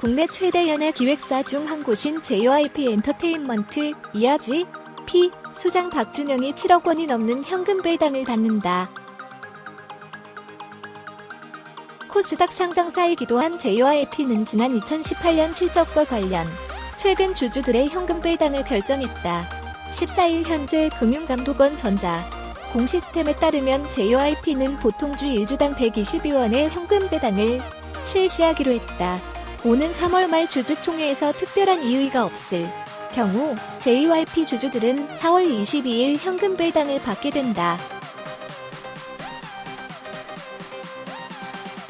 국내 최대 연예 기획사 중 한 곳인 JYP 엔터테인먼트 이하지 P 수장 박준영이 7억 원이 넘는 현금 배당을 받는다. 코스닥 상장사이기도 한 JYP는 지난 2018년 실적과 관련 최근 주주들의 현금 배당을 결정했다. 14일 현재 금융감독원 전자 공시스템에 따르면 JYP는 보통 주 1주당 122원의 현금 배당을 실시하기로 했다. 오는 3월 말 주주총회에서 특별한 이의가 없을 경우 JYP 주주들은 4월 22일 현금 배당을 받게 된다.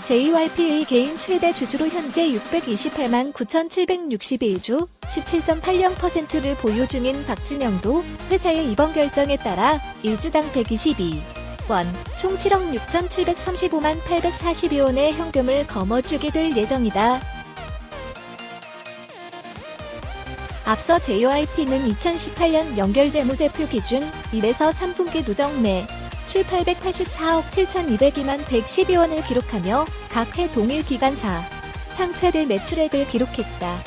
JYP의 개인 최대 주주로 현재 628만 9,761주 17.80%를 보유 중인 박진영도 회사의 이번 결정에 따라 1주당 122원, 총 7억 6,735만 842원의 현금을 거머쥐게 될 예정이다. 앞서 JYP는 2018년 연결재무제표 기준 1에서 3분기 누적 매출 884억 7,202만 112원을 기록하며 각 해 동일 기간사 상 최대 매출액을 기록했다.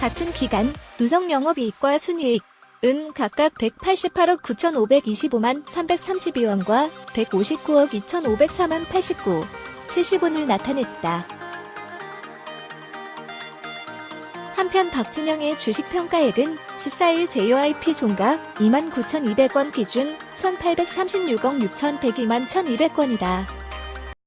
같은 기간 누적 영업이익과 순이익은 각각 188억 9,525만 332원과 159억 2,504만 89, 70원을 나타냈다. 한편 박진영의 주식 평가액은 14일 JYP 종각 29,200원 기준 1,836억 6,102만 1,200원이다.